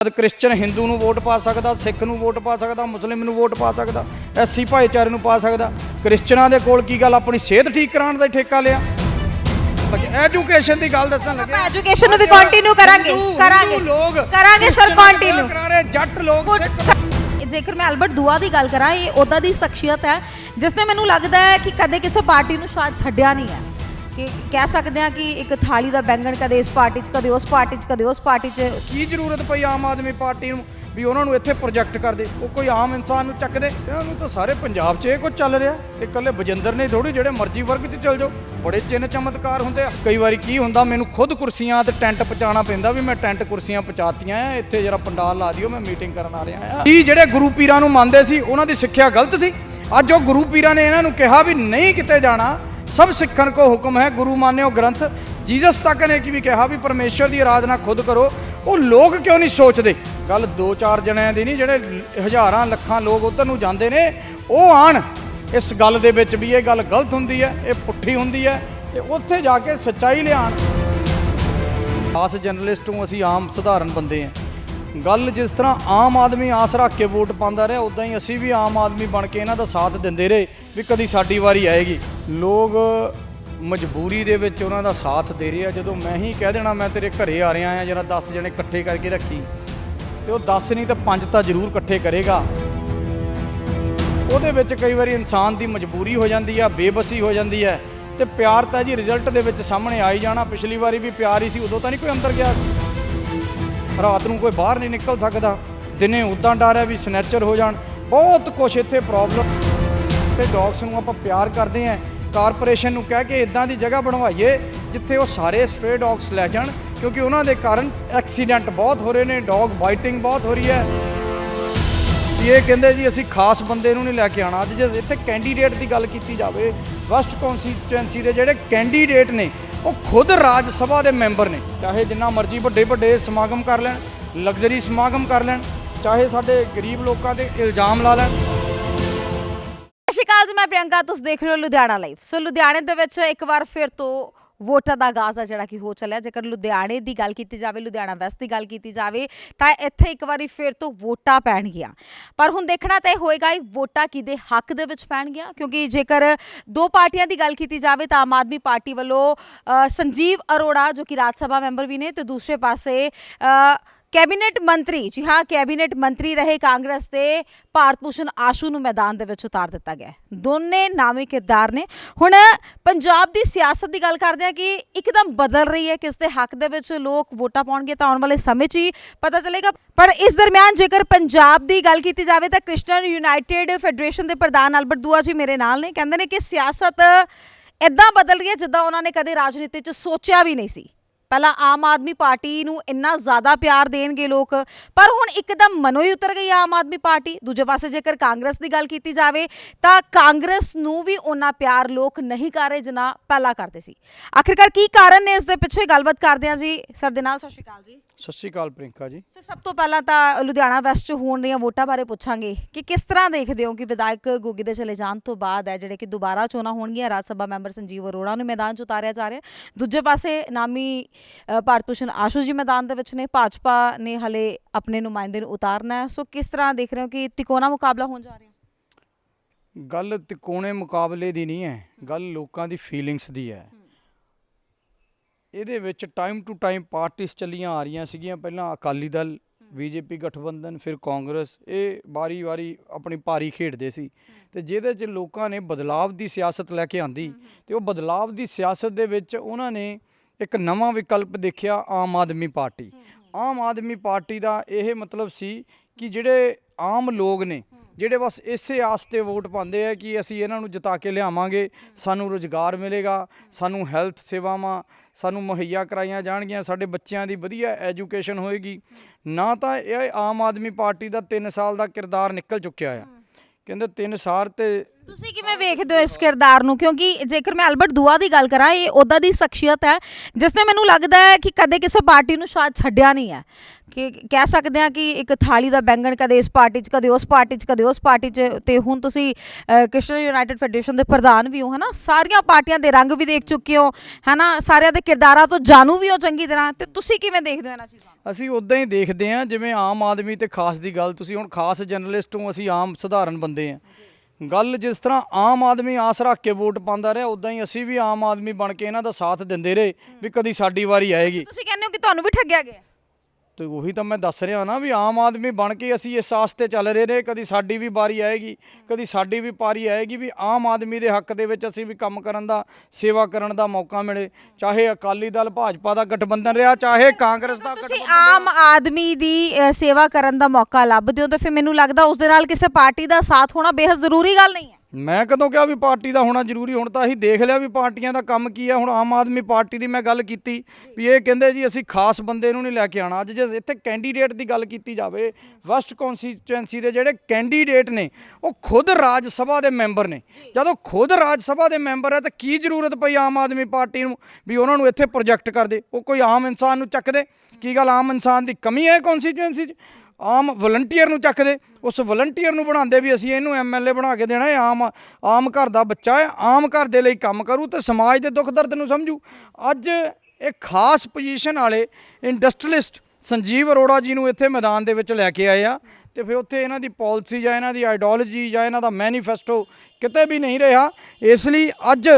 Christian Hindu ਨੂੰ vote ਪਾ ਸਕਦਾ ਸਿੱਖ ਨੂੰ ਵੋਟ ਪਾ ਸਕਦਾ ਮੁਸਲਿਮ ਨੂੰ ਵੋਟ ਪਾ ਸਕਦਾ ਐਸੀ ਭਾਈਚਾਰੇ ਨੂੰ ਪਾ ਸਕਦਾ ਕ੍ਰਿਸਚਨਾਂ ਦੇ ਕੋਲ ਕੀ ਗੱਲ? ਆਪਣੀ ਸਿਹਤ ਠੀਕ ਕਰਾਉਣ ਦਾ ਠੇਕਾ ਲਿਆ। ਐਜੂਕੇਸ਼ਨ ਦੀ ਗੱਲ ਦੱਸਣ ਲੱਗੇ ਆਪਾਂ ਐਜੂਕੇਸ਼ਨ ਨੂੰ ਵੀ ਕੰਟੀਨਿਊ ਕਰਾਂਗੇ ਕਰਾਂਗੇ ਲੋਕ ਕਰਾਂਗੇ ਸਰ ਕੰਟੀਨਿਊ ਕਰਾ ਰਹੇ ਜੱਟ ਲੋਕ ਜੇਕਰ ਮੈਂ ਅਲਬਰਟ ਦੁਆ ਦੀ ਗੱਲ ਕਰਾਂ ਇਹ ਉਹਦਾ ਦੀ ਸ਼ਖਸੀਅਤ ਹੈ ਜਿਸ ਨੇ ਮੈਨੂੰ ਲੱਗਦਾ ਹੈ ਕਿ ਕਦੇ ਕਿਸੇ ਪਾਰਟੀ ਨੂੰ ਸ਼ਾਇਦ ਛੱਡਿਆ ਨਹੀਂ ਹੈ। ਕਿ ਕਹਿ ਸਕਦੇ ਹਾਂ ਕਿ ਇੱਕ ਥਾਲੀ ਦਾ ਬੈਂਗਣ ਕਦੇ ਇਸ ਪਾਰਟੀ 'ਚ, ਕਦੇ ਉਸ ਪਾਰਟੀ 'ਚ, ਕਦੇ ਉਸ ਪਾਰਟੀ 'ਚ। ਕੀ ਜ਼ਰੂਰਤ ਪਈ ਆਮ ਆਦਮੀ ਪਾਰਟੀ ਨੂੰ ਵੀ ਉਹਨਾਂ ਨੂੰ ਇੱਥੇ ਪ੍ਰੋਜੈਕਟ ਕਰਦੇ? ਉਹ ਕੋਈ ਆਮ ਇਨਸਾਨ ਨੂੰ ਚੱਕਦੇ? ਇਹਨਾਂ ਨੂੰ ਤਾਂ ਸਾਰੇ ਪੰਜਾਬ 'ਚ ਇਹ ਕੁਝ ਚੱਲ ਰਿਹਾ। ਇਹ ਇਕੱਲੇ ਬਜਿੰਦਰ ਨੇ ਥੋੜੀ ਜਿਹੜੇ ਮਰਜ਼ੀ ਵਰਗ 'ਚ ਚੱਲ ਜਾਓ। ਬੜੇ ਚਿੰਨ ਚਮਤਕਾਰ ਹੁੰਦੇ ਆ। ਕਈ ਵਾਰੀ ਕੀ ਹੁੰਦਾ, ਮੈਨੂੰ ਖੁਦ ਕੁਰਸੀਆਂ ਤੇ ਟੈਂਟ ਪਹੁੰਚਾਉਣਾ ਪੈਂਦਾ ਵੀ ਮੈਂ ਟੈਂਟ ਕੁਰਸੀਆਂ ਪਹੁੰਚਾਤੀਆਂ ਆ, ਇੱਥੇ ਜਰਾ ਪੰਡਾਲ ਲਾ ਦਿਓ, ਮੈਂ ਮੀਟਿੰਗ ਕਰਨ ਆ ਰਿਹਾ ਆ। ਕੀ ਜਿਹੜੇ ਗੁਰੂ ਪੀਰਾਂ ਨੂੰ ਮੰਨਦੇ ਸੀ, ਉਹਨਾਂ ਦੀ ਸਿੱਖਿਆ ਗਲਤ ਸੀ। ਅੱਜ ਉਹ ਗੁਰੂ ਪੀਰਾਂ ਨੇ ਇਹਨਾਂ ਨੂੰ ਕਿਹਾ ਵੀ ਨਹੀਂ ਕਿਤੇ ਜਾਣਾ। ਸਭ ਸਿੱਖਣ ਕੋ ਹੁਕਮ ਹੈ, ਗੁਰੂ ਮਾਨਿਓ ਗ੍ਰੰਥ। ਜੀਸਸ ਤੱਕ ਨੇ ਕੀ ਵੀ ਕਿਹਾ ਵੀ ਪਰਮੇਸ਼ਰ ਦੀ ਆਰਾਧਨਾ ਖੁਦ ਕਰੋ। ਉਹ ਲੋਕ ਕਿਉਂ ਨਹੀਂ ਸੋਚਦੇ? ਗੱਲ ਦੋ ਚਾਰ ਜਣਿਆਂ ਦੀ ਨਹੀਂ, ਜਿਹੜੇ ਹਜ਼ਾਰਾਂ, ਲੱਖਾਂ ਲੋਕ ਉਧਰ ਨੂੰ ਜਾਂਦੇ ਨੇ, ਉਹ ਆਣ, ਇਸ ਗੱਲ ਦੇ ਵਿੱਚ ਵੀ ਇਹ ਗੱਲ ਗਲਤ ਹੁੰਦੀ ਹੈ, ਇਹ ਪੁੱਠੀ ਹੁੰਦੀ ਹੈ, ਤੇ ਉੱਥੇ ਜਾ ਕੇ ਸੱਚਾਈ ਲਿਆਣ। ਖਾਸ ਜਰਨਲਿਸਟ ਨੂੰ ਅਸੀਂ ਆਮ ਸਧਾਰਨ ਬੰਦੇ ਹਾਂ। ਗੱਲ ਜਿਸ ਤਰ੍ਹਾਂ ਆਮ ਆਦਮੀ ਆਸ ਰੱਖ ਕੇ ਵੋਟ ਪਾਉਂਦਾ ਰਿਹਾ, ਉਦਾਂ ਹੀ ਅਸੀਂ ਵੀ ਆਮ ਆਦਮੀ ਬਣ ਕੇ ਇਹਨਾਂ ਦਾ ਸਾਥ ਦਿੰਦੇ ਰਹੇ ਵੀ ਕਦੀ ਸਾਡੀ ਵਾਰੀ ਆਏਗੀ। ਲੋਕ ਮਜਬੂਰੀ ਦੇ ਵਿੱਚ ਉਹਨਾਂ ਦਾ ਸਾਥ ਦੇ ਰਹੇ ਆ। ਜਦੋਂ ਮੈਂ ਹੀ ਕਹਿ ਦੇਣਾ, ਮੈਂ ਤੇਰੇ ਘਰੇ ਆ ਰਿਹਾ ਆ ਜਰਾ 10 ਜਣੇ ਇਕੱਠੇ ਕਰਕੇ ਰੱਖੀ। ਤੇ ਉਹ 10 ਨਹੀਂ ਤਾਂ 5 ਤਾਂ ਜ਼ਰੂਰ ਇਕੱਠੇ ਕਰੇਗਾ। ਉਹਦੇ ਵਿੱਚ ਕਈ ਵਾਰੀ ਇਨਸਾਨ ਦੀ ਮਜਬੂਰੀ ਹੋ ਜਾਂਦੀ ਆ, ਬੇਬਸੀ ਹੋ ਜਾਂਦੀ ਹੈ ਤੇ ਪਿਆਰ ਤਾਂ ਜੀ ਰਿਜ਼ਲਟ ਦੇ ਵਿੱਚ ਸਾਹਮਣੇ ਆ ਹੀ ਜਾਣਾ। ਪਿਛਲੀ ਵਾਰੀ ਵੀ ਪਿਆਰ ਹੀ ਸੀ, ਉਦੋਂ ਤਾਂ ਨਹੀਂ ਕੋਈ ਅੰਦਰ ਗਿਆ। ਰਾਤ ਨੂੰ ਕੋਈ ਬਾਹਰ ਨਹੀਂ ਨਿਕਲ ਸਕਦਾ। ਦਿਨੇ ਉਦਾਂ ਡਰ ਹੈ ਵੀ ਸਨੈਚਰ ਹੋ ਜਾਣ। ਬਹੁਤ ਕੁਝ ਇੱਥੇ ਪ੍ਰੋਬਲਮ ਤੇ ਡੌਗਸ ਨੂੰ ਆਪਾਂ ਪਿਆਰ ਕਰਦੇ ਆਂ ਕਾਰਪੋਰੇਸ਼ਨ ਨੂੰ ਕਹਿ ਕੇ ਇਦਾਂ ਦੀ ਜਗ੍ਹਾ ਬਣਵਾਈਏ, ਜਿੱਥੇ ਉਹ ਸਾਰੇ ਸਟ੍ਰੇ ਡੌਗਸ ਲੈ ਜਾਣ, ਕਿਉਂਕਿ ਉਹਨਾਂ ਦੇ ਕਾਰਨ ਐਕਸੀਡੈਂਟ ਬਹੁਤ ਹੋ ਰਹੇ ਨੇ ਡੌਗ ਬਾਈਟਿੰਗ ਬਹੁਤ ਹੋ ਰਹੀ ਹੈ। ਇਹ ਕਹਿੰਦੇ ਜੀ, ਅਸੀਂ ਖਾਸ ਬੰਦੇ ਨੂੰ ਨਹੀਂ ਲੈ ਕੇ ਆਣਾ ਅੱਜ ਜੇ ਇੱਥੇ ਕੈਂਡੀਡੇਟ ਦੀ ਗੱਲ ਕੀਤੀ ਜਾਵੇ ਵੈਸਟ ਕੌਂਸਟੀਚੁਐਂਸੀ ਦੇ ਜਿਹੜੇ ਕੈਂਡੀਡੇਟ ਨੇ ਉਹ ਖੁਦ ਰਾਜ ਸਭਾ ਦੇ ਮੈਂਬਰ ਨੇ। ਚਾਹੇ ਜਿੰਨਾ ਮਰਜ਼ੀ ਵੱਡੇ ਵੱਡੇ ਸਮਾਗਮ ਕਰ ਲੈਣ, ਲਗਜ਼ਰੀ ਸਮਾਗਮ ਕਰ ਲੈਣ, ਚਾਹੇ ਸਾਡੇ ਗਰੀਬ ਲੋਕਾਂ ਤੇ ਇਲਜ਼ਾਮ ਲਾ ਲੈਣ। ਸਤਿ ਸ਼੍ਰੀ ਅਕਾਲ ਜੀ, ਮੈਂ ਪ੍ਰਿਯੰਕਾ ਤੁਸੀਂ ਦੇਖ ਰਹੇ ਹੋ ਲੁਧਿਆਣਾ ਲਾਈਵ ਸੋ ਲੁਧਿਆਣੇ ਦੇ ਵਿੱਚ ਇੱਕ ਵਾਰ ਫਿਰ ਤੋਂ ਵੋਟਾਂ ਦਾ ਆਗਾਜ਼ ਆ ਜਿਹੜਾ ਕਿ ਹੋ ਚੱਲਿਆ। ਜੇਕਰ ਲੁਧਿਆਣੇ ਦੀ ਗੱਲ ਕੀਤੀ ਜਾਵੇ, ਲੁਧਿਆਣਾ ਵੈਸਟ ਦੀ ਗੱਲ ਕੀਤੀ ਜਾਵੇ, ਤਾਂ ਇੱਥੇ ਇੱਕ ਵਾਰੀ ਫਿਰ ਤੋਂ ਵੋਟਾਂ ਪੈਣਗੀਆਂ ਪਰ ਹੁਣ ਦੇਖਣਾ ਤਾਂ ਇਹ ਹੋਏਗਾ, ਇਹ ਵੋਟਾਂ ਕਿਹਦੇ ਹੱਕ ਦੇ ਵਿੱਚ ਪੈਣਗੀਆਂ ਕਿਉਂਕਿ ਜੇਕਰ ਦੋ ਪਾਰਟੀਆਂ ਦੀ ਗੱਲ ਕੀਤੀ ਜਾਵੇ, ਤਾਂ ਆਮ ਆਦਮੀ ਪਾਰਟੀ ਵੱਲੋਂ ਸੰਜੀਵ ਅਰੋੜਾ, ਜੋ ਕਿ ਰਾਜ ਸਭਾ ਮੈਂਬਰ ਵੀ ਨੇ, ਤੇ ਦੂਸਰੇ ਪਾਸੇ ਕੈਬਨਿਟ ਮੰਤਰੀ, ਜੀ ਹਾਂ, ਕੈਬਨਿਟ ਮੰਤਰੀ ਰਹੇ ਕਾਂਗਰਸ ਦੇ ਭਾਰਤ ਭੂਸ਼ਣ ਆਸ਼ੂ ਨੂੰ ਮੈਦਾਨ ਦੇ ਵਿੱਚ ਉਤਾਰ ਦਿੱਤਾ ਗਿਆ ਦੋਨੇ ਨਾਮੀ ਕਿਰਦਾਰ ਨੇ। ਹੁਣ ਪੰਜਾਬ ਦੀ ਸਿਆਸਤ ਦੀ ਗੱਲ ਕਰਦੇ ਆ ਕਿ ਇੱਕਦਮ ਬਦਲ ਰਹੀ ਹੈ, ਕਿਸ ਦੇ ਹੱਕ ਦੇ ਵਿੱਚ ਲੋਕ ਵੋਟਾਂ ਪਾਉਣਗੇ ਤਾਂ ਆਉਣ ਵਾਲੇ ਸਮੇਂ 'ਚ ਹੀ ਪਤਾ ਚੱਲੇਗਾ। ਪਰ ਇਸ ਦਰਮਿਆਨ ਜੇਕਰ ਪੰਜਾਬ ਦੀ ਗੱਲ ਕੀਤੀ ਜਾਵੇ ਤਾਂ ਕ੍ਰਿਸਚੀਅਨ ਯੂਨਾਈਟਿਡ ਫੈਡਰੇਸ਼ਨ ਦੇ ਪ੍ਰਧਾਨ ਅਲਬਰਟ ਦੂਆ ਜੀ ਮੇਰੇ ਨਾਲ ਨੇ। ਕਹਿੰਦੇ ਨੇ ਕਿ ਸਿਆਸਤ ਇਦਾਂ ਬਦਲ ਰਹੀ ਹੈ ਜਿੱਦਾਂ ਉਹਨਾਂ ਨੇ ਕਦੇ ਰਾਜਨੀਤੀ 'ਚ ਸੋਚਿਆ ਵੀ ਨਹੀਂ ਸੀ। ਪਹਿਲਾਂ ਆਮ ਆਦਮੀ ਪਾਰਟੀ ਨੂੰ ਇੰਨਾ ਜ਼ਿਆਦਾ ਪਿਆਰ ਦੇਣਗੇ ਲੋਕ ਪਰ ਹੁਣ ਇੱਕਦਮ ਮਨੋਂ ਹੀ ਉਤਰ ਗਈ ਆਮ ਆਦਮੀ ਪਾਰਟੀ। ਦੂਜੇ ਪਾਸੇ ਜੇਕਰ ਕਾਂਗਰਸ ਦੀ ਗੱਲ ਕੀਤੀ ਜਾਵੇ ਤਾਂ ਕਾਂਗਰਸ ਨੂੰ ਵੀ ਉਹਨਾਂ ਪਿਆਰ ਲੋਕ ਨਹੀਂ ਕਰ ਰਹੇ ਜਿੰਨਾ ਪਹਿਲਾਂ ਕਰਦੇ ਸੀ। ਆਖਿਰਕਾਰ ਕੀ ਕਾਰਨ ਨੇ ਇਸ ਦੇ ਪਿੱਛੇ ਗੱਲਬਾਤ ਕਰਦੇ ਹਾਂ ਜੀ। ਸਰ ਦੇ ਨਾਲ ਸਤਿ ਸ਼੍ਰੀ ਅਕਾਲ ਜੀ। ਸਤਿ ਸ਼੍ਰੀ ਅਕਾਲ ਪ੍ਰਿੰਕਾ ਜੀ। ਸਰ ਸਭ ਤੋਂ ਪਹਿਲਾਂ ਤਾਂ ਲੁਧਿਆਣਾ ਵੈਸਟ 'ਚ ਹੋਣ ਰਹੀਆਂ ਵੋਟਾਂ ਬਾਰੇ ਪੁੱਛਾਂਗੇ ਕਿ ਕਿਸ ਤਰ੍ਹਾਂ ਦੇਖਦੇ ਹੋ ਕਿ ਵਿਧਾਇਕ ਗੁੱਗੀ ਦੇ ਚਲੇ ਜਾਣ ਤੋਂ ਬਾਅਦ ਹੈ ਜਿਹੜੇ ਕਿ ਦੁਬਾਰਾ ਚੋਣਾਂ ਹੋਣਗੀਆਂ ਰਾਜ ਸਭਾ ਮੈਂਬਰ ਸੰਜੀਵ ਅਰੋੜਾ ਨੂੰ ਮੈਦਾਨ 'ਚ ਉਤਾਰਿਆ ਜਾ ਰਿਹਾ। ਦੂਜੇ ਪਾਸੇ ਨਾਮੀ ਭਾਰਤ ਭੂਸ਼ਣ ਆਸ਼ੂ ਜੀ ਮੈਦਾਨ ਦੇ ਵਿੱਚ ਨੇ। ਭਾਜਪਾ ਨੇ ਹਲੇ ਆਪਣੇ ਨੁਮਾਇੰਦੇ ਨੂੰ ਉਤਾਰਨਾ ਹੈ। ਸੋ ਕਿਸ ਤਰ੍ਹਾਂ ਦੇਖ ਰਹੇ ਹੋ ਕਿ ਤਿਕੋਣਾ ਮੁਕਾਬਲਾ ਹੋਣ ਜਾ ਰਿਹਾ? ਗੱਲ ਤਿਕੋਣੇ ਮੁਕਾਬਲੇ ਦੀ ਨਹੀਂ ਹੈ। ਗੱਲ ਲੋਕਾਂ ਦੀ ਫੀਲਿੰਗਸ ਦੀ ਹੈ। ਇਹਦੇ ਵਿੱਚ ਟਾਈਮ ਟੂ ਟਾਈਮ ਪਾਰਟੀਆਂ ਚੱਲੀਆਂ ਆ ਰਹੀਆਂ ਸੀਗੀਆਂ। ਪਹਿਲਾਂ ਅਕਾਲੀ ਦਲ, ਬੀਜੇਪੀ ਗਠਬੰਧਨ, ਫਿਰ ਕਾਂਗਰਸ। ਇਹ ਵਾਰੀ-ਵਾਰੀ ਆਪਣੀ ਭਾਰੀ ਖੇਡਦੇ ਸੀ। ਤੇ ਜਿਹਦੇ 'ਚ ਲੋਕਾਂ ਨੇ ਬਦਲਾਵ ਦੀ ਸਿਆਸਤ ਲੈ ਕੇ ਆਂਦੀ। ਤੇ ਉਹ ਬਦਲਾਵ ਦੀ ਸਿਆਸਤ ਦੇ ਵਿੱਚ ਉਹਨਾਂ ਨੇ ਇੱਕ ਨਵਾਂ ਵਿਕਲਪ ਦੇਖਿਆ ਆਮ ਆਦਮੀ ਪਾਰਟੀ। ਆਮ ਆਦਮੀ ਪਾਰਟੀ ਦਾ ਇਹ ਮਤਲਬ ਸੀ ਕਿ ਜਿਹੜੇ ਆਮ ਲੋਕ ਨੇ, ਜਿਹੜੇ ਬਸ ਇਸੇ ਆਸ ਤੇ ਵੋਟ ਪਾਉਂਦੇ ਆ ਕਿ ਅਸੀਂ ਇਹਨਾਂ ਨੂੰ ਜਿਤਾ ਕੇ ਲਿਆਵਾਂਗੇ, ਸਾਨੂੰ ਰੋਜ਼ਗਾਰ ਮਿਲੇਗਾ, ਸਾਨੂੰ ਹੈਲਥ ਸੇਵਾਵਾਂ, ਸਾਨੂੰ ਮੁਹੱਈਆ ਕਰਾਈਆਂ ਜਾਣਗੀਆਂ, ਸਾਡੇ ਬੱਚਿਆਂ ਦੀ ਵਧੀਆ ਐਜੂਕੇਸ਼ਨ ਹੋਏਗੀ। ਨਾ ਤਾਂ ਇਹ ਆਮ ਆਦਮੀ ਪਾਰਟੀ ਦਾ 3 ਸਾਲ ਦਾ ਕਿਰਦਾਰ ਨਿਕਲ ਚੁੱਕਿਆ ਆ। ਕਹਿੰਦੇ 3 ਸਾਲ ਤੇ ਤੁਸੀਂ ਕਿਵੇਂ ਵੇਖਦੇ ਹੋ ਇਸ ਕਿਰਦਾਰ ਨੂੰ? ਕਿਉਂਕਿ ਜੇਕਰ ਮੈਂ ਅਲਬਰਟ ਦੂਆ ਦੀ ਗੱਲ ਕਰਾਂ, ਇਹ ਉਹਦਾ ਦੀ ਸ਼ਖਸੀਅਤ ਹੈ, ਜਿਸ ਨੇ ਮੈਨੂੰ ਲੱਗਦਾ ਹੈ ਕਿ ਕਦੇ ਕਿਸੇ ਪਾਰਟੀ ਨੂੰ ਸ਼ਾਇਦ ਛੱਡਿਆ ਨਹੀਂ ਹੈ। ਕਿ ਕਹਿ ਸਕਦੇ ਹਾਂ ਕਿ ਇੱਕ ਥਾਲੀ ਦਾ ਬੈਂਗਣ ਕਦੇ ਇਸ ਪਾਰਟੀ 'ਚ, ਕਦੇ ਉਸ ਪਾਰਟੀ 'ਚ, ਕਦੇ ਉਸ ਪਾਰਟੀ 'ਚ, ਤੇ ਹੁਣ ਤੁਸੀਂ ਕ੍ਰਿਸ਼ਨ ਯੂਨਾਈਟਿਡ ਫੈਡਰੇਸ਼ਨ ਦੇ ਪ੍ਰਧਾਨ ਵੀ ਹੋ, ਹਨਾ? ਸਾਰੀਆਂ ਪਾਰਟੀਆਂ ਦੇ ਰੰਗ ਵੀ ਦੇਖ ਚੁੱਕੇ ਹੋ, ਹਨਾ? ਸਾਰਿਆਂ ਦੇ ਕਿਰਦਾਰਾਂ ਤੋਂ ਜਾਣੂ ਵੀ ਹੋ ਚੰਗੀ ਤਰ੍ਹਾਂ, ਤੇ ਤੁਸੀਂ ਕਿਵੇਂ ਦੇਖਦੇ ਹੋ ਇਹਨਾਂ ਚੀਜ਼ਾਂ ਅਸੀਂ ਉਦਾਂ ਹੀ ਦੇਖਦੇ ਹਾਂ, ਜਿਵੇਂ ਆਮ ਆਦਮੀ ਤੇ ਖਾਸ ਦੀ ਗੱਲ, ਤੁਸੀਂ ਹੁਣ ਖਾਸ ਜਰਨਲਿਸਟ ਹੋ, ਅਸੀਂ ਆਮ ਸਧਾਰਨ ਬੰਦੇ ਹਾਂ। ਗੱਲ ਜਿਸ ਤਰ੍ਹਾਂ ਆਮ ਆਦਮੀ ਆਸ ਰੱਖ ਕੇ ਵੋਟ ਪਾਉਂਦਾ ਰਿਹਾ ਉਦਾਂ ਹੀ ਅਸੀਂ ਵੀ ਆਮ ਆਦਮੀ ਬਣ ਕੇ ਇਹਨਾਂ ਦਾ ਸਾਥ ਦਿੰਦੇ ਰਹੇ ਵੀ ਕਦੀ ਸਾਡੀ ਵਾਰੀ ਆਏਗੀ। ਤੁਸੀਂ ਕਹਿੰਦੇ ਹੋ ਕਿ ਤੁਹਾਨੂੰ ਵੀ ਠੱਗਿਆ ਗਿਆ। ਤੇ ਉਹੀ ਤਾਂ ਮੈਂ ਦੱਸ ਰਿਹਾ ਨਾ ਵੀ ਆਮ ਆਦਮੀ ਬਣ ਕੇ ਅਸੀਂ ਇਸ ਆਸ ਤੇ ਚੱਲ ਰਹੇ ਨੇ ਕਦੀ ਸਾਡੀ ਵੀ ਵਾਰੀ ਆਏਗੀ ਕਦੀ ਸਾਡੀ ਵੀ ਪਾਰੀ ਆਏਗੀ ਵੀ ਆਮ ਆਦਮੀ ਦੇ ਹੱਕ ਦੇ ਵਿੱਚ ਅਸੀਂ ਵੀ ਕੰਮ ਕਰਨ ਦਾ ਸੇਵਾ ਕਰਨ ਦਾ ਮੌਕਾ ਮਿਲੇ। ਚਾਹੇ ਅਕਾਲੀ ਦਲ ਭਾਜਪਾ ਦਾ ਗਠਬੰਧਨ ਰਿਹਾ ਚਾਹੇ ਕਾਂਗਰਸ ਦਾ ਤੁਸੀਂ ਆਮ ਆਦਮੀ ਦੀ ਅ, ਸੇਵਾ ਕਰਨ ਦਾ ਮੌਕਾ ਲੱਭਦੇ ਹੋ ਤਾਂ ਫਿਰ ਮੈਨੂੰ ਲੱਗਦਾ ਉਸ ਦੇ ਨਾਲ ਕਿਸੇ ਪਾਰਟੀ ਦਾ ਸਾਥ ਹੋਣਾ ਬੇहद ਜ਼ਰੂਰੀ ਗੱਲ ਨਹੀਂ ਹੈ। ਮੈਂ ਕਦੋਂ ਕਿਹਾ ਵੀ ਪਾਰਟੀ ਦਾ ਹੋਣਾ ਜ਼ਰੂਰੀ ਹੁਣ ਤਾਂ ਅਸੀਂ ਦੇਖ ਲਿਆ ਵੀ ਪਾਰਟੀਆਂ ਦਾ ਕੰਮ ਕੀ ਹੈ ਹੁਣ ਆਮ ਆਦਮੀ ਪਾਰਟੀ ਦੀ ਮੈਂ ਗੱਲ ਕੀਤੀ ਵੀ ਇਹ ਕਹਿੰਦੇ ਜੀ ਅਸੀਂ ਖਾਸ ਬੰਦੇ ਨੂੰ ਨਹੀਂ ਲੈ ਕੇ ਆਣਾ ਅੱਜ ਜੇ ਇੱਥੇ ਕੈਂਡੀਡੇਟ ਦੀ ਗੱਲ ਕੀਤੀ ਜਾਵੇ ਵੈਸਟ ਕਨਸਟੀਚੁਐਂਸੀ ਦੇ ਜਿਹੜੇ ਕੈਂਡੀਡੇਟ ਨੇ ਉਹ ਖੁਦ ਰਾਜ ਸਭਾ ਦੇ ਮੈਂਬਰ ਨੇ। ਜਦੋਂ ਖੁਦ ਰਾਜ ਸਭਾ ਦੇ ਮੈਂਬਰ ਹੈ ਤਾਂ ਕੀ ਜ਼ਰੂਰਤ ਪਈ ਆਮ ਆਦਮੀ ਪਾਰਟੀ ਨੂੰ ਵੀ ਉਹਨਾਂ ਨੂੰ ਇੱਥੇ ਪ੍ਰੋਜੈਕਟ ਕਰ ਦੇ? ਉਹ ਕੋਈ ਆਮ ਇਨਸਾਨ ਨੂੰ ਚੱਕ ਦੇ। ਕੀ ਗੱਲ ਆਮ ਇਨਸਾਨ ਦੀ ਕਮੀ ਹੈ ਕਨਸਟੀਚੁਐਂਸੀ 'ਚ? ਆਮ ਵਲੰਟੀਅਰ ਨੂੰ ਚੱਕਦੇ ਉਸ ਵਲੰਟੀਅਰ ਨੂੰ ਬਣਾਉਂਦੇ ਵੀ ਅਸੀਂ ਇਹਨੂੰ ਐਮਐਲਏ ਬਣਾ ਕੇ ਦੇਣਾ ਹੈ। ਆਮ ਆਮ ਘਰ ਦਾ ਬੱਚਾ ਹੈ। ਆਮ ਘਰ ਦੇ ਲਈ ਕੰਮ ਕਰੂ ਤੇ ਸਮਾਜ ਦੇ ਦੁੱਖ ਦਰਦ ਨੂੰ ਸਮਝੂ। ਅੱਜ ਇਹ ਖਾਸ ਪੋਜੀਸ਼ਨ ਵਾਲੇ ਇੰਡਸਟਰੀਲਿਸਟ ਸੰਜੀਵ ਅਰੋੜਾ ਜੀ ਨੂੰ ਇੱਥੇ ਮੈਦਾਨ ਦੇ ਵਿੱਚ ਲੈ ਕੇ ਆਏ ਆ ਤੇ ਫਿਰ ਉੱਥੇ ਇਹਨਾਂ ਦੀ ਪਾਲਿਸੀ ਜਾਂ ਇਹਨਾਂ ਦੀ ਆਈਡੀਓਲੋਜੀ ਜਾਂ ਇਹਨਾਂ ਦਾ ਮੈਨੀਫੈਸਟੋ ਕਿਤੇ ਵੀ ਨਹੀਂ ਰਿਹਾ। ਇਸ ਲਈ ਅੱਜ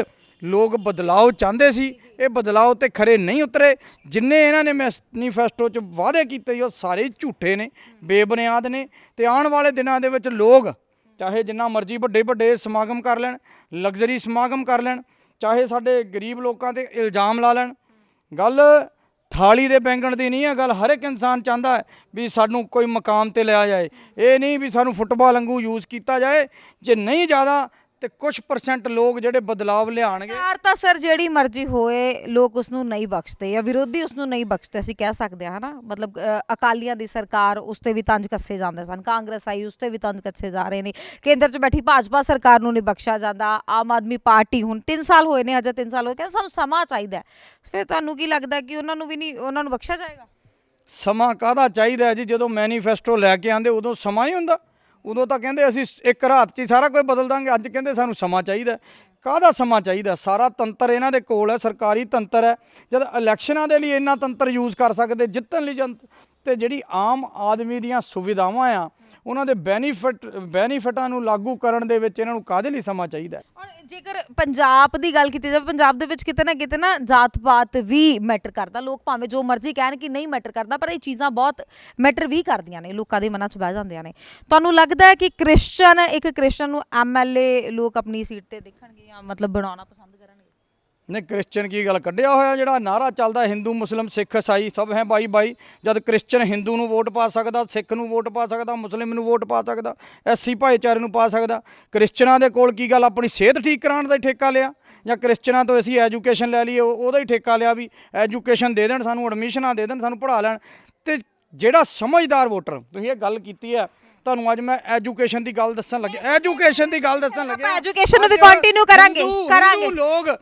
ਲੋਕ ਬਦਲਾਅ ਚਾਹੁੰਦੇ ਸੀ। ਇਹ ਬਦਲਾਅ ਤੇ ਖਰੇ ਨਹੀਂ ਉਤਰੇ, ਜਿੰਨੇ ਇਹਨਾਂ ਨੇ ਮੈਨੀਫੈਸਟੋ 'ਚ ਵਾਅਦੇ ਕੀਤੇ ਉਹ ਸਾਰੇ ਝੂਠੇ ਨੇ, ਬੇਬੁਨਿਆਦ ਨੇ ਤੇ ਆਉਣ ਵਾਲੇ ਦਿਨਾਂ ਦੇ ਵਿੱਚ ਲੋਕ ਚਾਹੇ ਜਿੰਨਾ ਮਰਜ਼ੀ ਵੱਡੇ ਵੱਡੇ ਸਮਾਗਮ ਕਰ ਲੈਣ ਲਗਜ਼ਰੀ ਸਮਾਗਮ ਕਰ ਲੈਣ, ਚਾਹੇ ਸਾਡੇ ਗਰੀਬ ਲੋਕਾਂ ਤੇ ਇਲਜ਼ਾਮ ਲਾ ਲੈਣ, ਗੱਲ ਥਾਲੀ ਦੇ ਬੈਂਗਣ ਦੀ ਨਹੀਂ ਹੈ, ਗੱਲ ਹਰ ਇੱਕ ਇਨਸਾਨ ਚਾਹੁੰਦਾ ਹੈ ਵੀ ਸਾਨੂੰ ਕੋਈ ਮਕਾਮ ਤੇ ਲਿਆ ਜਾਏ। ਇਹ ਨਹੀਂ ਵੀ ਸਾਨੂੰ ਫੁੱਟਬਾਲ ਵਾਂਗੂ ਯੂਜ਼ ਕੀਤਾ ਜਾਏ, ਜੇ ਨਹੀਂ ਜ਼ਿਆਦਾ ਤੇ ਕੁਝ ਪਰਸੈਂਟ ਲੋਕ ਜਿਹੜੇ ਬਦਲਾਵ ਲਿਆਣਗੇ ਸਰਕਾਰ ਤਾਂ ਸਰ ਜਿਹੜੀ ਮਰਜ਼ੀ ਹੋਏ ਲੋਕ ਉਸ ਨੂੰ ਨਹੀਂ ਬਖਸ਼ਦੇ ਜਾਂ ਵਿਰੋਧੀ ਉਸ ਨੂੰ ਨਹੀਂ ਬਖਸ਼ਦੇ ਅਸੀਂ ਕਹਿ ਸਕਦੇ ਹਾਂ ਹਨਾ? ਮਤਲਬ ਅ, ਅਕਾਲੀਆਂ ਦੀ ਸਰਕਾਰ ਉਸ ਤੇ ਵੀ ਤੰਜ ਕੱਸੇ ਜਾਂਦੇ ਸਨ ਕਾਂਗਰਸ ਆਈ ਉਸ ਤੇ ਵੀ ਤੰਜ ਕੱਸੇ ਜਾ ਰਹੇ ਨੇ ਕੇਂਦਰ 'ਚ ਬੈਠੀ ਭਾਜਪਾ ਸਰਕਾਰ ਨੂੰ ਨਹੀਂ ਬਖਸ਼ਿਆ ਜਾਂਦਾ ਆਮ ਆਦਮੀ ਪਾਰਟੀ ਹੁਣ 3 ਸਾਲ ਹੋਏ ਨੇ ਅਜੇ 3 ਸਾਲ ਹੋਏ ਕਹਿੰਦੇ ਸਾਨੂੰ ਸਮਾਂ ਚਾਹੀਦਾ ਹੈ। ਫਿਰ ਤੁਹਾਨੂੰ ਕੀ ਲੱਗਦਾ ਕਿ ਉਹਨਾਂ ਨੂੰ ਵੀ ਨਹੀਂ ਉਹਨਾਂ ਨੂੰ ਬਖਸ਼ਿਆ ਜਾਏਗਾ? ਸਮਾਂ ਕਾਹਦਾ ਚਾਹੀਦਾ ਹੈ ਜੀ? ਜਦੋਂ ਮੈਨੀਫੈਸਟੋ ਲੈ ਕੇ ਆਂਦੇ ਉਦੋਂ ਸਮਾਂ ਨਹੀਂ ਹੁੰਦਾ। ਉਦੋਂ ਤਾਂ ਕਹਿੰਦੇ ਅਸੀਂ ਇੱਕ ਰਾਤ 'ਚ ਹੀ ਸਾਰਾ ਕੁਝ ਬਦਲ ਦਾਂਗੇ। ਅੱਜ ਕਹਿੰਦੇ ਸਾਨੂੰ ਸਮਾਂ ਚਾਹੀਦਾ। ਕਾਹਦਾ ਸਮਾਂ ਚਾਹੀਦਾ? ਸਾਰਾ ਤੰਤਰ ਇਹਨਾਂ ਦੇ ਕੋਲ ਹੈ, ਸਰਕਾਰੀ ਤੰਤਰ ਹੈ। ਜਦ ਇਲੈਕਸ਼ਨਾਂ ਦੇ ਲਈ ਇੰਨਾ ਤੰਤਰ ਯੂਜ਼ ਕਰ ਸਕਦੇ, ਜਿੱਤਣ ਲਈ ਜਨ ਤੇ ਜਿਹੜੀ ਆਮ ਆਦਮੀ ਦੀਆਂ ਸੁਵਿਧਾਵਾਂ ਆ, ਉਹਨਾਂ ਦੇ ਬੈਨੀਫਿਟ, ਬੈਨੀਫਿਟਾਂ ਨੂੰ ਲਾਗੂ ਕਰਨ ਦੇ ਵਿੱਚ ਇਹਨਾਂ ਨੂੰ ਕਾਹਦੇ ਲਈ ਸਮਾਂ ਚਾਹੀਦਾ ਹੈ? ਔਰ ਜੇਕਰ ਪੰਜਾਬ ਦੀ ਗੱਲ ਕੀਤੀ ਜਾਵੇ, ਪੰਜਾਬ ਦੇ ਵਿੱਚ ਕਿਤੇ ਨਾ ਕਿਤੇ ਨਾ ਜਾਤ ਪਾਤ ਵੀ ਮੈਟਰ ਕਰਦਾ। ਲੋਕ ਭਾਵੇਂ ਜੋ ਮਰਜ਼ੀ ਕਹਿਣ ਕਿ ਨਹੀਂ ਮੈਟਰ ਕਰਦਾ, ਪਰ ਇਹ ਚੀਜ਼ਾਂ ਬਹੁਤ ਮੈਟਰ ਵੀ ਕਰਦੀਆਂ ਨੇ, ਲੋਕਾਂ ਦੇ ਮਨਾਂ 'ਚ ਬਹਿ ਜਾਂਦੀਆਂ ਨੇ। ਤੁਹਾਨੂੰ ਲੱਗਦਾ ਹੈ ਕਿ ਕ੍ਰਿਸਚਨ, ਇੱਕ ਕ੍ਰਿਸਚਨ ਨੂੰ ਐਮਐਲਏ ਲੋਕ ਆਪਣੀ ਸੀਟ ਤੇ ਦੇਖਣਗੇ ਜਾਂ ਮਤਲਬ ਬਣਾਉਣਾ ਪਸੰਦ ਕਰਨਗੇ? ਨੇ ਕ੍ਰਿਸਚਨ ਕੀ ਗੱਲ ਕੱਢਿਆ ਹੋਇਆ? ਜਿਹੜਾ ਨਾਰਾ ਚੱਲਦਾ ਹਿੰਦੂ, ਮੁਸਲਮ, ਸਿੱਖ ਈਸਾਈ ਸਭ ਹੈ ਬਾਈ ਬਾਈ। ਜਦ ਕ੍ਰਿਸਚਨ ਹਿੰਦੂ ਨੂੰ ਵੋਟ ਪਾ ਸਕਦਾ, ਸਿੱਖ ਨੂੰ ਵੋਟ ਪਾ ਸਕਦਾ, ਮੁਸਲਿਮ ਨੂੰ ਵੋਟ ਪਾ ਸਕਦਾ ਐਸੀ ਭਾਈਚਾਰੇ ਨੂੰ ਪਾ ਸਕਦਾ ਕ੍ਰਿਸਚਨਾਂ ਦੇ ਕੋਲ ਕੀ ਗੱਲ? ਆਪਣੀ ਸਿਹਤ ਠੀਕ ਕਰਾਉਣ ਦਾ ਹੀ ਠੇਕਾ ਲਿਆ? ਜਾਂ ਕ੍ਰਿਸਚਨਾਂ ਤੋਂ ਅਸੀਂ ਐਜੂਕੇਸ਼ਨ ਲੈ ਲਈਏ ਉਹਦਾ ਹੀ ਠੇਕਾ ਲਿਆ ਵੀ ਐਜੂਕੇਸ਼ਨ ਦੇ ਦੇਣ, ਸਾਨੂੰ ਐਡਮਿਸ਼ਨਾਂ ਦੇ ਦੇਣ, ਸਾਨੂੰ ਪੜ੍ਹਾ ਲੈਣ। ਤੇ ਜਿਹੜਾ ਸਮਝਦਾਰ ਵੋਟਰ, ਤੁਸੀਂ ਇਹ ਗੱਲ ਕੀਤੀ ਹੈ ਤੁਹਾਨੂੰ ਅੱਜ ਮੈਂ ਐਜੂਕੇਸ਼ਨ ਦੀ ਗੱਲ ਦੱਸਣ ਲੱਗਿਆ ਐਜੂਕੇਸ਼ਨ ਦੀ ਗੱਲ ਦੱਸਣ ਲੱਗਿਆ ਆਪਾਂ education ਨੂੰ ਵੀ continue ਕਰਾਂਗੇ, ਕਰਾਂਗੇ। ਕਰਾਂਗੇ।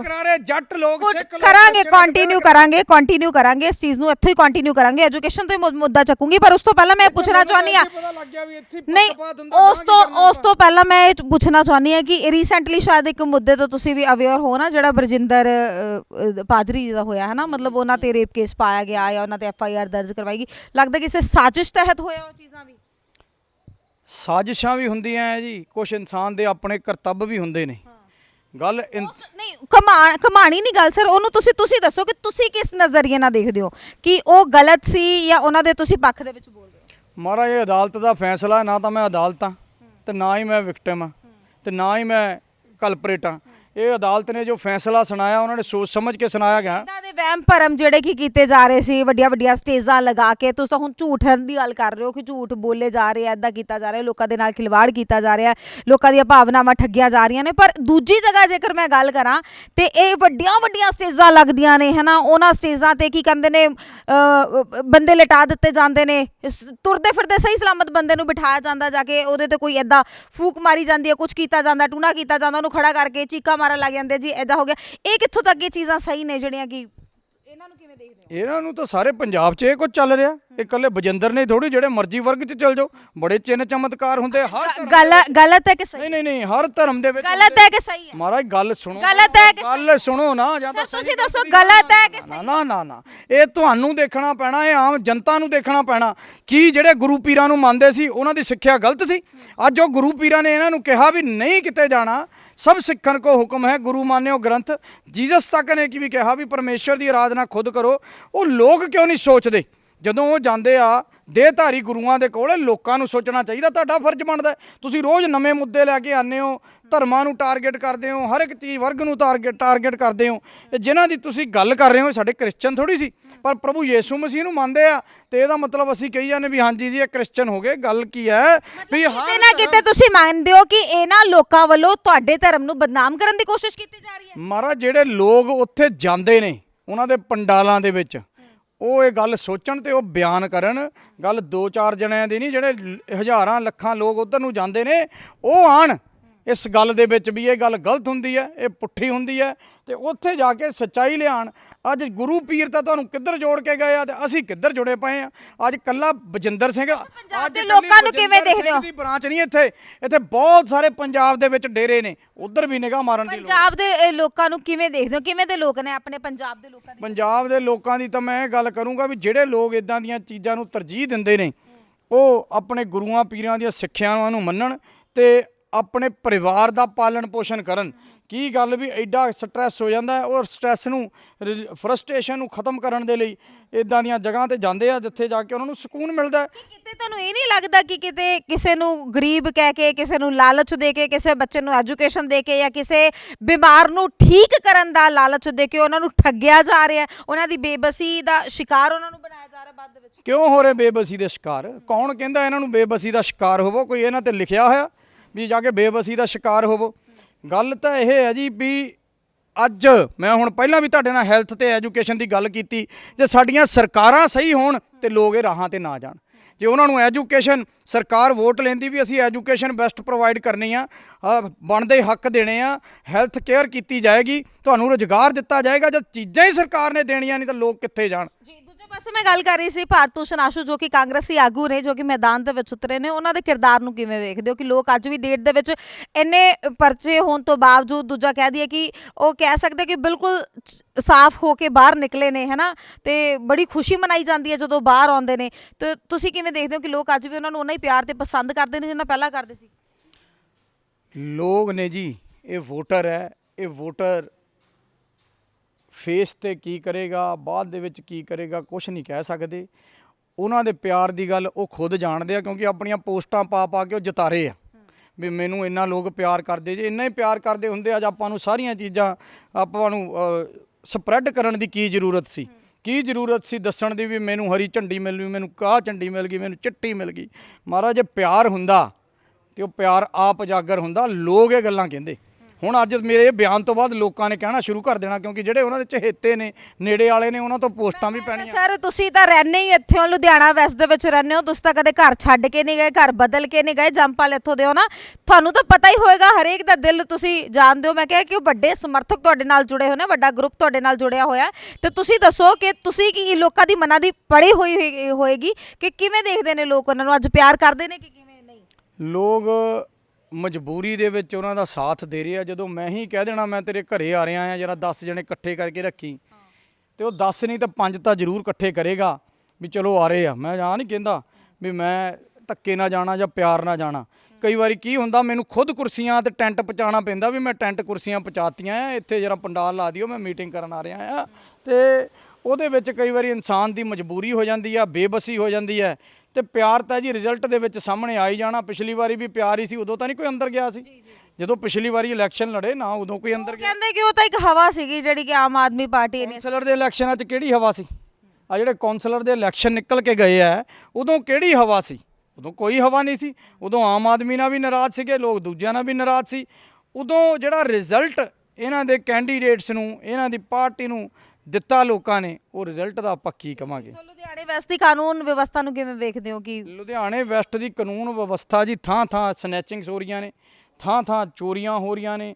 ਕਰਾ ਰਹੇ ਜੱਟ ਲੋਕ ਸਿੱਖ ਲੋਕ ਕਰਾਂਗੇ ਕੰਟੀਨਿਊ ਕਰਾਂਗੇ ਕੰਟੀਨਿਊ ਕਰਾਂਗੇ ਇਸ ਚੀਜ਼ ਨੂੰ ਇੱਥੋਂ ਹੀ ਕੰਟੀਨਿਊ ਕਰਾਂਗੇ। ਐਜੂਕੇਸ਼ਨ ਤੋਂ ਹੀ ਮੁੱਦਾ ਚੱਕੂਗੀ ਪਰ ਉਸ ਤੋਂ ਪਹਿਲਾਂ ਮੈਂ ਪੁੱਛਣਾ ਚਾਹੁੰਦੀ ਆ ਨਹੀਂ ਉਸ ਤੋਂ ਉਸ ਤੋਂ ਪਹਿਲਾਂ ਮੈਂ ਇਹ ਪੁੱਛਣਾ ਚਾਹੁੰਦੀ ਆ ਕਿ ਰੀਸੈਂਟਲੀ ਸ਼ਾਇਦ ਇੱਕ ਮੁੱਦੇ ਤੋਂ ਤੁਸੀਂ ਵੀ ਅਵੇਅਰ ਹੋ ਨਾ ਜਿਹੜਾ ਬਰਜਿੰਦਰ ਪਾਦਰੀ ਜੀ ਦਾ ਹੋਇਆ ਹੈ ਨਾ ਮਤਲਬ ਉਹਨਾਂ ਤੇ ਰੇਪ ਕੇਸ ਪਾਇਆ ਗਿਆ ਜਾਂ ਉਹਨਾਂ ਤੇ ਐਫ ਆਈ ਆਰ ਦਰਜ ਕਰਵਾਈ ਗਈ। ਲੱਗਦਾ ਕਿਸੇ ਸਾਜ਼ਿਸ਼ ਤਹਿਤ ਹੋਇਆ ਉਹ ਚੀਜ਼ਾਂ ਸਾਜ਼ਿਸ਼ਾਂ ਵੀ ਹੁੰਦੀਆਂ ਹੈ ਜੀ ਕੁਝ ਇਨਸਾਨ ਦੇ ਆਪਣੇ ਕਰਤੱਵ ਵੀ ਹੁੰਦੇ ਨੇ। ਗੱਲ ਇਨ- ਉਸ ਨਹੀਂ ਕਮਾਣ ਕਮਾਣੀ ਨਹੀਂ ਗੱਲ ਸਰ ਉਹਨੂੰ ਤੁਸੀਂ ਤੁਸੀਂ ਦੱਸੋ ਕਿ ਤੁਸੀਂ ਕਿਸ ਨਜ਼ਰੀਏ ਨਾਲ ਦੇਖਦੇ ਹੋ? ਕਿ ਉਹ ਗਲਤ ਸੀ ਜਾਂ ਉਹਨਾਂ ਦੇ ਤੁਸੀਂ ਪੱਖ ਦੇ ਵਿੱਚ ਬੋਲਦੇ ਹੋ? ਮਹਾਰਾਜ ਇਹ ਅਦਾਲਤ ਦਾ ਫੈਸਲਾ ਹੈ, ਨਾ ਤਾਂ ਮੈਂ ਅਦਾਲਤ ਹਾਂ। ਤੇ ਨਾ ਹੀ ਮੈਂ ਵਿਕਟਮ ਹਾਂ। ਤੇ ਨਾ ਹੀ ਮੈਂ ਕਲਪਰੇਟ ਹਾਂ। ਇਹ ਅਦਾਲਤ ਨੇ ਜੋ ਫੈਸਲਾ ਸੁਣਾਇਆ ਉਹਨਾਂ ਨੇ ਸੋਚ ਸਮਝ ਕੇ ਸੁਣਾਇਆ ਗਿਆ। ਇਦਾਂ ਵਹਿਮ ਭਰਮ ਜਿਹੜੇ ਕੀ ਕੀਤੇ ਜਾ ਰਹੇ ਸੀ, ਵੱਡੀਆਂ ਵੱਡੀਆਂ ਸਟੇਜਾਂ ਲਗਾ ਕੇ, ਤੁਸੀਂ ਤਾਂ ਹੁਣ ਝੂਠ ਦੀ ਗੱਲ ਕਰ ਰਹੇ ਹੋ ਕਿ ਝੂਠ ਬੋਲੇ ਜਾ ਰਹੇ ਆ ਇਦਾਂ ਕੀਤਾ ਜਾ ਰਿਹਾ, ਲੋਕਾਂ ਦੇ ਨਾਲ ਖਿਲਵਾੜ ਕੀਤਾ ਜਾ ਰਿਹਾ, ਲੋਕਾਂ ਦੀਆਂ ਭਾਵਨਾਵਾਂ ਠੱਗੀਆਂ ਜਾ ਰਹੀਆਂ ਨੇ, ਪਰ ਦੂਜੀ ਜਗ੍ਹਾ ਜੇਕਰ ਮੈਂ ਗੱਲ ਕਰਾਂ, ਤੇ ਇਹ ਵੱਡੀਆਂ ਵੱਡੀਆਂ ਸਟੇਜਾਂ ਲੱਗਦੀਆਂ ਨੇ, ਹਨਾ, ਉਹਨਾਂ ਸਟੇਜਾਂ ਤੇ ਕੀ ਕਹਿੰਦੇ ਨੇ ਬੰਦੇ ਲਟਾ ਦਿੱਤੇ ਜਾਂਦੇ ਨੇ ਤੁਰਦੇ ਫਿਰਦੇ ਸਹੀ ਸਲਾਮਤ ਬੰਦੇ ਨੂੰ ਬਿਠਾਇਆ ਜਾਂਦਾ ਜਾ ਕੇ, ਉਹਦੇ ਤੇ ਕੋਈ ਐਦਾਂ ਫੂਕ ਮਾਰੀ ਜਾਂਦੀ ਹੈ ਕੁਝ ਕੀਤਾ ਜਾਂਦਾ, ਟੂਣਾ ਕੀਤਾ ਜਾਂਦਾ, ਉਹਨੂੰ ਖੜਾ ਕਰਕੇ ਚੀਕਾ ਮਾਰਨ ਲੱਗ ਜਾਂਦੇ ਜੀ ਐਦਾਂ ਹੋ ਗਿਆ, ਇਹ ਕਿੱਥੋਂ ਤੱਕ ਇਹ ਚੀਜ਼ਾਂ ਸਹੀ ਨੇ ਜਿਹੜੀਆਂ ਕਿ ਇਹਨਾਂ ਨੂੰ ਕਿਵੇਂ ਦੇਖਦੇ ਹੋ? ਇਹਨਾਂ ਨੂੰ ਤਾਂ ਸਾਰੇ ਪੰਜਾਬ 'ਚ ਇਹ ਕੁਝ ਚੱਲ ਰਿਹਾ। ਇਹ ਇਕੱਲੇ ਬਜਿੰਦਰ ਨੇ ਥੋੜੀ ਜਿਹੜੇ ਮਰਜ਼ੀ ਵਰਗ 'ਚ ਚੱਲ ਜਾਓ। ਬੜੇ ਚਿੰਨ ਚਮਤਕਾਰ ਹੁੰਦੇ ਆ ਹਰ ਧਰਮ ਗੱਲ ਗਲਤ ਹੈ ਕਿ ਸਹੀ ਨਹੀਂ ਨਹੀਂ ਨਹੀਂ ਹਰ ਧਰਮ ਦੇ ਵਿੱਚ ਗਲਤ ਹੈ ਕਿ ਸਹੀ ਹੈ। ਮਹਾਰਾਜ ਗੱਲ ਸੁਣੋ। ਗਲਤ ਹੈ ਕਿ ਗੱਲ ਸੁਣੋ ਨਾ ਜਾਂ ਤਾਂ ਸਰ, ਤੁਸੀਂ ਦੱਸੋ ਗਲਤ ਹੈ ਕਿ ਨਾ ਨਾ ਨਾ ਨਾ। ਇਹ ਤੁਹਾਨੂੰ ਦੇਖਣਾ ਪੈਣਾ ਇਹ ਆਮ ਜਨਤਾ ਨੂੰ ਦੇਖਣਾ ਪੈਣਾ ਕੀ ਜਿਹੜੇ ਗੁਰੂ ਪੀਰਾਂ ਨੂੰ ਮੰਨਦੇ ਸੀ ਉਹਨਾਂ ਦੀ ਸਿੱਖਿਆ ਗਲਤ ਸੀ। ਅੱਜ ਉਹ ਗੁਰੂ ਪੀਰਾਂ ਨੇ ਇਹਨਾਂ ਨੂੰ ਕਿਹਾ ਵੀ ਨਹੀਂ ਕਿਤੇ ਜਾਣਾ। ਸਭ ਸਿੱਖਣ ਕੋ ਹੁਕਮ ਹੈ, ਗੁਰੂ ਮਾਨਿਓ ਗ੍ਰੰਥ। ਜੀਸਸ ਤੱਕ ਨੇ ਕੀ ਵੀ ਕਿਹਾ ਵੀ ਪਰਮੇਸ਼ਰ ਦੀ ਆਰਾਧਨਾ ਖੁਦ ਕਰੋ। ਉਹ ਲੋਕ ਕਿਉਂ ਨਹੀਂ ਸੋਚਦੇ? ਜਦੋਂ ਉਹ ਜਾਂਦੇ ਆ ਦੇਹਧਾਰੀ ਗੁਰੂਆਂ ਦੇ ਕੋਲ ਲੋਕਾਂ ਨੂੰ ਸੋਚਣਾ ਚਾਹੀਦਾ ਤੁਹਾਡਾ ਫਰਜ਼ ਬਣਦਾ। ਤੁਸੀਂ ਰੋਜ਼ ਨਵੇਂ ਮੁੱਦੇ ਲੈ ਕੇ ਆਉਂਦੇ ਹੋ ਧਰਮਾਂ ਨੂੰ ਟਾਰਗੇਟ ਕਰਦੇ ਹੋ ਹਰ ਇੱਕ ਚੀਜ਼ ਵਰਗ ਨੂੰ ਟਾਰਗੇਟ ਟਾਰਗੇਟ ਕਰਦੇ ਹੋ ਇਹ ਜਿਨ੍ਹਾਂ ਦੀ ਤੁਸੀਂ ਗੱਲ ਕਰ ਰਹੇ ਹੋ ਸਾਡੇ ਕ੍ਰਿਸਚਨ ਥੋੜੀ ਸੀ ਪਰ ਪ੍ਰਭੂ ਯੀਸ਼ੂ ਮਸੀਹ ਨੂੰ ਮੰਨਦੇ ਆ ਤੇ ਇਹਦਾ ਮਤਲਬ ਅਸੀਂ ਕਹੀ ਜਾਂਦੇ ਵੀ ਹਾਂਜੀ ਜੀ ਇਹ ਕ੍ਰਿਸਚਨ ਹੋ ਗਏ ਗੱਲ ਕੀ ਹੈ ਵੀ ਕਿਤੇ ਨਾ ਕਿਤੇ ਤੁਸੀਂ ਮੰਨਦੇ ਹੋ ਕਿ ਇਹਨਾਂ ਲੋਕਾਂ ਵੱਲੋਂ ਤੁਹਾਡੇ ਧਰਮ ਨੂੰ ਬਦਨਾਮ ਕਰਨ ਦੀ ਕੋਸ਼ਿਸ਼ ਕੀਤੀ ਜਾ ਰਹੀ ਹੈ ਮਹਾਰਾਜ ਜਿਹੜੇ ਲੋਕ ਉੱਥੇ ਜਾਂਦੇ ਨੇ ਉਹਨਾਂ ਦੇ ਪੰਡਾਲਾਂ ਦੇ ਵਿੱਚ ਉਹ ਇਹ ਗੱਲ ਸੋਚਣ ਤੇ ਉਹ ਬਿਆਨ ਕਰਨ। ਗੱਲ ਦੋ ਚਾਰ ਜਣਿਆਂ ਦੀ ਨਹੀਂ, ਜਿਹੜੇ ਹਜ਼ਾਰਾਂ ਲੱਖਾਂ ਲੋਕ ਉਧਰ ਨੂੰ ਜਾਂਦੇ ਨੇ, ਉਹ ਆਣ। ਇਸ ਗੱਲ ਦੇ ਵਿੱਚ ਵੀ ਇਹ ਗੱਲ ਗਲਤ ਹੁੰਦੀ ਹੈ, ਇਹ ਪੁੱਠੀ ਹੁੰਦੀ ਹੈ। ਤੇ ਉੱਥੇ ਜਾ ਕੇ ਸੱਚਾਈ ਲਿਆਣ। ਅੱਜ ਗੁਰੂ ਪੀਰ ਤਾਂ ਤੁਹਾਨੂੰ ਕਿੱਧਰ ਜੋੜ ਕੇ ਗਏ ਆ ਤੇ ਅਸੀਂ ਕਿੱਧਰ ਜੁੜੇ ਪਏ ਆ? ਅੱਜ ਕੱਲਾ ਬਜਿੰਦਰ ਸਿੰਘ ਪੰਜਾਬ ਅੱਜ ਦੇ ਲੋਕਾਂ ਨੂੰ ਕਿਵੇਂ ਦੇਖਦੇ ਹੋ? ਦੀ ਬ੍ਰਾਂਚ ਨਹੀਂ ਇੱਥੇ। ਇੱਥੇ ਬਹੁਤ ਸਾਰੇ ਪੰਜਾਬ ਦੇ ਵਿੱਚ ਡੇਰੇ ਨੇ। ਉਧਰ ਵੀ ਨਿਗਾਹ ਮਾਰਨ ਦੀ ਪੰਜਾਬ ਦੇ ਇਹ ਲੋਕਾਂ ਨੂੰ ਕਿਵੇਂ ਦੇਖਦੇ ਹੋ? ਕਿਵੇਂ ਦੇ ਲੋਕ ਨੇ ਆਪਣੇ ਪੰਜਾਬ ਦੇ ਲੋਕਾਂ ਦੇ? ਪੰਜਾਬ ਦੇ ਲੋਕਾਂ ਦੀ ਤਾਂ ਮੈਂ ਇਹ ਗੱਲ ਕਰੂੰਗਾ ਵੀ ਜਿਹੜੇ ਲੋਕ ਇਦਾਂ ਦੀਆਂ ਚੀਜ਼ਾਂ ਨੂੰ ਤਰਜੀਹ ਦਿੰਦੇ ਨੇ ਉਹ ਆਪਣੇ ਗੁਰੂਆਂ ਪੀਰਾਂ ਦੀਆਂ ਸਿੱਖਿਆਵਾਂ ਨੂੰ ਮੰਨਣ ਤੇ ਆਪਣੇ ਪਰਿਵਾਰ ਦਾ ਪਾਲਣ ਪੋਸ਼ਣ ਕਰਨ। ਕੀ ਗੱਲ ਵੀ ਐਡਾ ਸਟ੍ਰੈਸ ਹੋ ਜਾਂਦਾ ਔਰ ਸਟ੍ਰੈਸ ਨੂੰ ਫਰਸਟ੍ਰੇਸ਼ਨ ਨੂੰ ਖਤਮ ਕਰਨ ਦੇ ਲਈ ਇਦਾਂ ਦੀਆਂ ਜਗ੍ਹਾ ਤੇ ਜਾਂਦੇ ਆ ਜਿੱਥੇ ਜਾ ਕੇ ਉਹਨਾਂ ਨੂੰ ਸਕੂਨ ਮਿਲਦਾ ਹੈ। ਕਿ ਕਿਤੇ ਤੁਹਾਨੂੰ ਇਹ ਨਹੀਂ ਲੱਗਦਾ ਕਿ ਕਿਤੇ ਕਿਸੇ ਨੂੰ ਗਰੀਬ ਕਹਿ ਕੇ ਕਿਸੇ ਨੂੰ ਲਾਲਚ ਦੇ ਕੇ ਕਿਸੇ ਬੱਚੇ ਨੂੰ ਐਜੂਕੇਸ਼ਨ ਦੇ ਕੇ ਜਾਂ ਕਿਸੇ ਬਿਮਾਰ ਨੂੰ ਠੀਕ ਕਰਨ ਦਾ ਲਾਲਚ ਦੇ ਕੇ ਉਹਨਾਂ ਨੂੰ ਠੱਗਿਆ ਜਾ ਰਿਹਾ ਹੈ? ਉਹਨਾਂ ਦੀ ਬੇਬਸੀ ਦਾ ਸ਼ਿਕਾਰ ਉਹਨਾਂ ਨੂੰ ਬਣਾਇਆ ਜਾ ਰਿਹਾ ਬਾਅਦ ਦੇ ਵਿੱਚ? ਕਿਉਂ ਹੋ ਰਹੇ ਬੇਬਸੀ ਦੇ ਸ਼ਿਕਾਰ? ਕੌਣ ਕਹਿੰਦਾ ਇਹਨਾਂ ਨੂੰ ਬੇਬਸੀ ਦਾ ਸ਼ਿਕਾਰ ਹੋਵੋ? ਕੋਈ ਇਹਨਾਂ ਤੇ ਲਿਖਿਆ ਹੋਇਆ ਵੀ ਜਾ ਕੇ ਬੇਬਸੀ ਦਾ ਸ਼ਿਕਾਰ ਹੋਵੋ? ਗੱਲ ਤਾਂ ਇਹ ਹੈ ਜੀ ਵੀ ਅੱਜ ਮੈਂ ਹੁਣ ਪਹਿਲਾਂ ਵੀ ਤੁਹਾਡੇ ਨਾਲ ਹੈਲਥ ਤੇ ਐਜੂਕੇਸ਼ਨ ਦੀ ਗੱਲ ਕੀਤੀ, ਜੇ ਸਾਡੀਆਂ ਸਰਕਾਰਾਂ ਸਹੀ ਹੋਣ ਤੇ ਲੋਕ ਇਹ ਰਾਹਾਂ ਤੇ ਨਾ ਜਾਣ। ਜੇ ਉਹਨਾਂ ਨੂੰ ਐਜੂਕੇਸ਼ਨ ਸਰਕਾਰ ਵੋਟ ਲੈਂਦੀ ਵੀ ਅਸੀਂ ਐਜੂਕੇਸ਼ਨ ਬੈਸਟ ਪ੍ਰੋਵਾਈਡ ਕਰਨੀ ਆ ਬਣਦੇ ਹੱਕ ਦੇਣੇ ਆ ਹੈਲਥ ਕੇਅਰ ਕੀਤੀ ਜਾਏਗੀ, ਤੁਹਾਨੂੰ ਰੁਜ਼ਗਾਰ ਦਿੱਤਾ ਜਾਏਗਾ ਜਦ ਚੀਜ਼ਾਂ ਹੀ ਸਰਕਾਰ ਨੇ ਦੇਣੀਆਂ ਨਹੀਂ ਤਾਂ ਲੋਕ ਕਿੱਥੇ ਜਾਣ? ਪਾਸੇ ਮੈਂ ਗੱਲ ਕਰ ਰਹੀ ਸੀ, ਭਾਰਤ ਭੂਸ਼ਣ ਆਸ਼ੂ ਜੋ ਕਿ ਕਾਂਗਰਸੀ ਆਗੂ ਨੇ, ਜੋ ਕਿ ਮੈਦਾਨ ਦੇ ਵਿੱਚ ਉਤਰੇ ਨੇ, ਉਹਨਾਂ ਦੇ ਕਿਰਦਾਰ ਨੂੰ ਕਿਵੇਂ ਵੇਖਦੇ ਹੋ ਕਿ ਲੋਕ ਅੱਜ ਵੀ ਡੇਟ ਦੇ ਵਿੱਚ ਇੰਨੇ ਪਰਚੇ ਹੋਣ ਤੋਂ ਬਾਵਜੂਦ ਦੂਜਾ ਕਹਿ ਦਈਏ ਕਿ ਉਹ ਕਹਿ ਸਕਦੇ ਕਿ ਬਿਲਕੁਲ ਸਾਫ਼ ਹੋ ਕੇ ਬਾਹਰ ਨਿਕਲੇ ਨੇ, ਹੈਨਾ? ਤੇ ਬੜੀ ਖੁਸ਼ੀ ਮਨਾਈ ਜਾਂਦੀ ਹੈ ਜਦੋਂ ਬਾਹਰ ਆਉਂਦੇ ਨੇ। ਤੇ ਤੁਸੀਂ ਕਿਵੇਂ ਦੇਖਦੇ ਹੋ ਕਿ ਲੋਕ ਅੱਜ ਵੀ ਉਹਨਾਂ ਨੂੰ ਉਹਨਾਂ ਹੀ ਪਿਆਰ ਤੇ ਪਸੰਦ ਕਰਦੇ ਨੇ ਜਿੰਨਾ ਪਹਿਲਾਂ ਕਰਦੇ ਸੀ? ਲੋਕ ਨੇ ਜੀ, ਇਹ ਵੋਟਰ ਹੈ, ਇਹ ਵੋਟਰ ਫੇਸ ਤੇ ਕੀ ਕਰੇਗਾ, ਬਾਅਦ ਦੇ ਵਿੱਚ ਕੀ ਕਰੇਗਾ ਕੁਝ ਨਹੀਂ ਕਹਿ ਸਕਦੇ। ਉਹਨਾਂ ਦੇ ਪਿਆਰ ਦੀ ਗੱਲ ਉਹ ਖੁਦ ਜਾਣਦੇ ਆ, ਕਿਉਂਕਿ ਆਪਣੀਆਂ ਪੋਸਟਾਂ ਪਾ ਪਾ ਕੇ ਉਹ ਜਿਤਾਰੇ ਆ। ਵੀ ਮੈਨੂੰ ਇੰਨਾ ਲੋਕ ਪਿਆਰ ਕਰਦੇ, ਜੇ ਇੰਨਾ ਹੀ ਪਿਆਰ ਕਰਦੇ ਹੁੰਦੇ, ਅੱਜ ਆਪਾਂ ਨੂੰ ਸਾਰੀਆਂ ਚੀਜ਼ਾਂ, ਆਪਾਂ ਨੂੰ ਸਪਰੈਡ ਕਰਨ ਦੀ ਕੀ ਜ਼ਰੂਰਤ ਸੀ? ਕੀ ਜ਼ਰੂਰਤ ਸੀ ਦੱਸਣ ਦੀ ਵੀ ਮੈਨੂੰ ਹਰੀ ਝੰਡੀ ਮਿਲ ਗਈ, ਮੈਨੂੰ ਕਾਹ ਝੰਡੀ ਮਿਲ ਗਈ, ਮੈਨੂੰ ਚਿੱਟੀ ਮਿਲ ਗਈ? ਮਹਾਰਾਜ, ਜੇ ਪਿਆਰ ਹੁੰਦਾ, ਤੇ ਉਹ ਪਿਆਰ ਆਪ ਉਜਾਗਰ ਹੁੰਦਾ, ਲੋਕ ਇਹ ਗੱਲਾਂ ਕਹਿੰਦੇ। ਹੁਣ ਅੱਜ ਮੇਰੇ ਬਿਆਨ ਤੋਂ ਬਾਅਦ ਲੋਕਾਂ ਨੇ ਕਹਿਣਾ ਸ਼ੁਰੂ ਕਰ ਦੇਣਾ ਕਿਉਂਕਿ ਜਿਹੜੇ ਉਹਨਾਂ ਦੇ ਚਹੇਤੇ ਨੇ ਨੇੜੇ ਵਾਲੇ ਨੇ ਉਹਨਾਂ ਤੋਂ ਪੋਸਟਾਂ ਵੀ ਪੈਣੀਆਂ। ਸਰ ਤੁਸੀਂ ਤਾਂ ਰਹਿੰਦੇ ਹੀ ਇੱਥੇ ਹੋ ਲੁਧਿਆਣਾ ਵੈਸਟ ਦੇ ਵਿੱਚ ਰਹਿੰਦੇ ਹੋ ਤੁਸੀਂ ਤਾਂ ਕਦੇ ਘਰ ਛੱਡ ਕੇ ਨਹੀਂ ਗਏ ਘਰ ਬਦਲ ਕੇ ਨਹੀਂ ਗਏ ਜੰਪਾਲ ਇੱਥੋਂ ਦੇ ਹੋ ਨਾ। ਤੁਹਾਨੂੰ ਤਾਂ ਪਤਾ ਹੀ ਹੋਏਗਾ ਹਰੇਕ ਦਾ ਦਿਲ ਤੁਸੀਂ ਜਾਣਦੇ ਹੋ। ਮੈਂ ਕਿਹਾ ਕਿ ਉਹ ਵੱਡੇ ਸਮਰਥਕ ਤੁਹਾਡੇ ਨਾਲ ਜੁੜੇ ਹੋਏ ਨੇ ਵੱਡਾ ਗਰੁੱਪ ਤੁਹਾਡੇ ਨਾਲ ਜੁੜਿਆ ਹੋਇਆ। ਤੇ ਤੁਸੀਂ ਦੱਸੋ ਕਿ ਤੁਸੀਂ ਕੀ ਲੋਕਾਂ ਦੀ ਮਨਾਂ ਦੀ ਪੜੀ ਹੋਈ- ਹੋਏਗੀ ਕਿ ਕਿਵੇਂ ਦੇਖਦੇ ਨੇ ਲੋਕ ਉਹਨਾਂ ਨੂੰ? ਅੱਜ ਪਿਆਰ ਕਰਦੇ ਨੇ ਕਿ ਕਿਵੇਂ ਨਹੀਂ? ਲੋਕ ਮਜਬੂਰੀ ਦੇ ਵਿੱਚ ਉਹਨਾਂ ਦਾ ਸਾਥ ਦੇ ਰਹੇ ਆ। ਜਦੋਂ ਮੈਂ ਹੀ ਕਹਿ ਦੇਣਾ, ਮੈਂ ਤੇਰੇ ਘਰੇ ਆ ਰਿਹਾ ਆ ਜਰਾ 10 ਜਣੇ ਇਕੱਠੇ ਕਰਕੇ ਰੱਖੀ। ਤੇ ਉਹ 10 ਨਹੀਂ ਤਾਂ 5 ਤਾਂ ਜ਼ਰੂਰ ਇਕੱਠੇ ਕਰੇਗਾ ਵੀ ਚਲੋ ਆ ਰਹੇ ਆ। ਮੈਂ ਆ ਨਹੀਂ ਕਹਿੰਦਾ ਵੀ ਮੈਂ ਧੱਕੇ ਨਾਲ ਜਾਣਾ ਜਾਂ ਪਿਆਰ ਨਾਲ ਜਾਣਾ। ਕਈ ਵਾਰੀ ਕੀ ਹੁੰਦਾ, ਮੈਨੂੰ ਖੁਦ ਕੁਰਸੀਆਂ ਤੇ ਟੈਂਟ ਪਹੁੰਚਾਉਣਾ ਪੈਂਦਾ ਵੀ ਮੈਂ ਟੈਂਟ ਕੁਰਸੀਆਂ ਪਹੁੰਚਾਤੀਆਂ ਆ, ਇੱਥੇ ਜਰਾ ਪੰਡਾਲ ਲਾ ਦਿਓ, ਮੈਂ ਮੀਟਿੰਗ ਕਰਨ ਆ ਰਿਹਾ ਆ। ਤੇ ਉਹਦੇ ਵਿੱਚ ਕਈ ਵਾਰੀ ਇਨਸਾਨ ਦੀ ਮਜਬੂਰੀ ਹੋ ਜਾਂਦੀ ਆ, ਬੇਬਸੀ ਹੋ ਜਾਂਦੀ ਹੈ ਤੇ ਪਿਆਰ ਤਾਂ ਜੀ ਰਿਜ਼ਲਟ ਦੇ ਵਿੱਚ ਸਾਹਮਣੇ ਆ ਹੀ ਜਾਣਾ। ਪਿਛਲੀ ਵਾਰੀ ਵੀ ਪਿਆਰ ਹੀ ਸੀ ਉਦੋਂ ਤਾਂ ਨਹੀਂ ਕੋਈ ਅੰਦਰ ਗਿਆ ਸੀ। ਜਦੋਂ ਪਿਛਲੀ ਵਾਰੀ ਇਲੈਕਸ਼ਨ ਲੜੇ ਨਾ ਉਦੋਂ ਕੋਈ ਅੰਦਰ ਉਹ ਕਹਿੰਦੇ ਕਿ ਉਹ ਤਾਂ ਇੱਕ ਹਵਾ ਸੀਗੀ ਜਿਹੜੀ ਕਿ ਆਮ ਆਦਮੀ ਪਾਰਟੀ ਨੇ। ਕੌਂਸਲਰ ਦੇ ਇਲੈਕਸ਼ਨਾਂ 'ਚ ਕਿਹੜੀ ਹਵਾ ਸੀ? ਆ ਜਿਹੜੇ ਕੌਂਸਲਰ ਦੇ ਇਲੈਕਸ਼ਨ ਨਿਕਲ ਕੇ ਗਏ ਆ ਉਦੋਂ ਕਿਹੜੀ ਹਵਾ ਸੀ? ਉਦੋਂ ਕੋਈ ਹਵਾ ਨਹੀਂ ਸੀ। ਉਦੋਂ ਆਮ ਆਦਮੀ ਨਾਲ ਵੀ ਨਾਰਾਜ਼ ਸੀਗੇ ਲੋਕ ਦੂਜਿਆਂ ਨਾਲ ਵੀ ਨਾਰਾਜ਼ ਸੀ। ਉਦੋਂ ਜਿਹੜਾ ਰਿਜ਼ਲਟ ਇਹਨਾਂ ਦੇ ਕੈਂਡੀਡੇਟਸ ਨੂੰ ਇਹਨਾਂ ਦੀ ਪਾਰਟੀ ਨੂੰ ਦਿੱਤਾ ਲੋਕਾਂ ਨੇ ਉਹ ਰਿਜ਼ਲਟ ਦਾ ਆਪਾਂ ਕੀ ਕਵਾਂਗੇ? ਸੋ ਲੁਧਿਆਣੇ ਵੈਸਟ ਦੀ ਕਾਨੂੰਨ ਵਿਵਸਥਾ ਨੂੰ ਕਿਵੇਂ ਵੇਖਦੇ ਹੋ ਕਿ ਲੁਧਿਆਣੇ ਵੈਸਟ ਦੀ ਕਾਨੂੰਨ ਵਿਵਸਥਾ ਜੀ ਥਾਂ ਥਾਂ ਸਨੈਚਿੰਗਸ ਹੋ ਰਹੀਆਂ ਨੇ ਥਾਂ ਥਾਂ ਚੋਰੀਆਂ ਹੋ ਰਹੀਆਂ ਨੇ।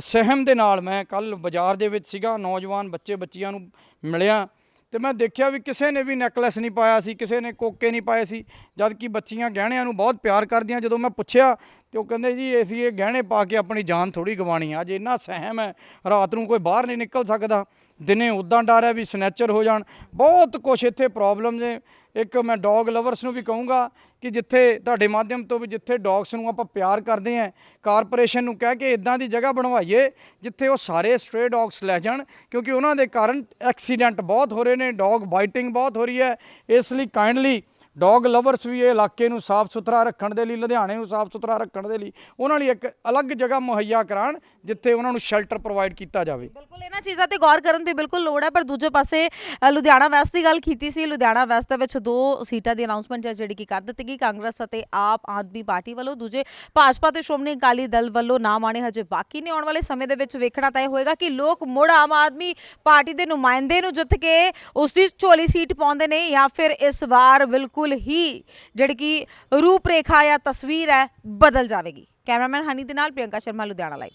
ਸਹਿਮ ਦੇ ਨਾਲ ਮੈਂ ਕੱਲ ਬਾਜ਼ਾਰ ਦੇ ਵਿੱਚ ਸੀਗਾ ਨੌਜਵਾਨ ਬੱਚੇ ਬੱਚੀਆਂ ਨੂੰ ਮਿਲਿਆ। ਤੇ ਮੈਂ ਦੇਖਿਆ ਵੀ ਕਿਸੇ ਨੇ ਵੀ ਨੈਕਲੈਸ ਨਹੀਂ ਪਾਇਆ ਸੀ, ਕਿਸੇ ਨੇ ਕੋਕੇ ਨਹੀਂ ਪਾਏ ਸੀ। ਜਦ ਕਿ ਬੱਚੀਆਂ ਗਹਿਣਿਆਂ ਨੂੰ ਬਹੁਤ ਪਿਆਰ ਕਰਦੀਆਂ, ਜਦੋਂ ਮੈਂ ਪੁੱਛਿਆ ਤੇ ਉਹ ਕਹਿੰਦੇ ਜੀ, ਅਸੀਂ ਇਹ ਗਹਿਣੇ ਪਾ ਕੇ ਆਪਣੀ ਜਾਨ ਥੋੜੀ ਗਵਾਣੀ ਆ। ਅੱਜ ਇੰਨਾ ਸਹਿਮ ਹੈ, ਰਾਤ ਨੂੰ ਕੋਈ ਬਾਹਰ ਨਹੀਂ ਨਿਕਲ ਸਕਦਾ। ਦਿਨੇ ਉਦਾਂ ਡਰ ਹੈ ਵੀ ਸਨੈਚਰ ਹੋ ਜਾਣ। ਬਹੁਤ ਕੁਝ ਇੱਥੇ ਪ੍ਰੋਬਲਮ ਨੇ ਇੱਕ ਮੈਂ ਡੌਗ ਲਵਰਸ ਨੂੰ ਵੀ ਕਹੂੰਗਾ ਕਿ ਜਿੱਥੇ ਤੁਹਾਡੇ ਮਾਧਿਅਮ ਤੋਂ ਵੀ ਜਿੱਥੇ ਡੌਗਸ ਨੂੰ ਆਪਾਂ ਪਿਆਰ ਕਰਦੇ ਆਂ ਕਾਰਪੋਰੇਸ਼ਨ ਨੂੰ ਕਹਿ ਕੇ ਇਦਾਂ ਦੀ ਜਗ੍ਹਾ ਬਣਵਾਈਏ ਜਿੱਥੇ ਉਹ ਸਾਰੇ ਸਟ੍ਰੇ ਡੌਗਸ ਲੈ ਜਾਣ, ਕਿਉਂਕਿ ਉਹਨਾਂ ਦੇ ਕਾਰਨ ਐਕਸੀਡੈਂਟ ਬਹੁਤ ਹੋ ਰਹੇ ਨੇ, ਡੌਗ ਬਾਈਟਿੰਗ ਬਹੁਤ ਹੋ ਰਹੀ ਹੈ। ਇਸ ਲਈ ਕਾਈਂਡਲੀ ਡੌਗ ਲਵਰਸ ਵੀ ਇਹ ਇਲਾਕੇ ਨੂੰ ਸਾਫ਼ ਸੁਥਰਾ ਰੱਖਣ ਦੇ ਲਈ, ਲੁਧਿਆਣੇ ਨੂੰ ਸਾਫ਼ ਸੁਥਰਾ ਰੱਖਣ ਦੇ ਲਈ, ਉਹਨਾਂ ਲਈ ਇੱਕ ਅਲੱਗ ਜਗ੍ਹਾ ਮੁਹੱਈਆ ਕਰਾਉਣ ਜਿੱਥੇ ਉਹਨਾਂ ਨੂੰ ਸ਼ੈਲਟਰ ਪ੍ਰੋਵਾਈਡ ਕੀਤਾ ਜਾਵੇ। ਬਿਲਕੁਲ, ਇਹਨਾਂ ਚੀਜ਼ਾਂ ਤੇ ਗੌਰ ਕਰਨ ਦੀ ਬਿਲਕੁਲ ਲੋੜ ਹੈ, ਪਰ ਦੂਜੇ ਪਾਸੇ ਲੁਧਿਆਣਾ ਵੈਸਟ ਦੀ ਗੱਲ ਕੀਤੀ ਸੀ। ਲੁਧਿਆਣਾ ਵੈਸਟ ਦੇ ਵਿੱਚ ਦੋ ਸੀਟਾਂ ਦੀ ਅਨਾਉਂਸਮੈਂਟ ਜਿਹੜੀ ਕੀ ਕਰ ਦਿੱਤੀ ਗਈ, ਕਾਂਗਰਸ ਅਤੇ ਆਪ ਆਦਮੀ ਪਾਰਟੀ ਵੱਲੋਂ। ਦੂਜੇ ਭਾਜਪਾ ਤੇ ਸ਼੍ਰੋਮਣੀ ਅਕਾਲੀ ਦਲ ਵੱਲੋਂ ਨਾਮ ਆਣੇ ਹਜੇ ਬਾਕੀ ਨੇ। ਆਉਣ ਵਾਲੇ ਸਮੇਂ ਦੇ ਵਿੱਚ ਵੇਖਣਾ ਤੈਅ ਹੋਏਗਾ ਕਿ ਲੋਕ ਮੁੜ ਆਮ ਆਦਮੀ ਪਾਰਟੀ ਦੇ ਨੁਮਾਇੰਦੇ ਨੂੰ ਜਿੱਤ ਕੇ ਉਸ ਦੀ ਝੋਲੀ ਸੀਟ ਪਾਉਂਦੇ ਨੇ ਜਾਂ ਫਿਰ ਇਸ ਵਾਰ ਬਿਲਕੁਲ ਹੀ ਜਿਹੜੀ ਕਿ ਰੂਪਰੇਖਾ ਜਾਂ ਤਸਵੀਰ ਹੈ ਬਦਲ ਜਾਵੇਗੀ। ਕੈਮਰਾਮੈਨ ਹਨੀ ਦੇ ਨਾਲ ਪ੍ਰਿਯੰਕਾ ਸ਼ਰਮਾ, ਲੁਧਿਆਣਾ ਲਾਈਵ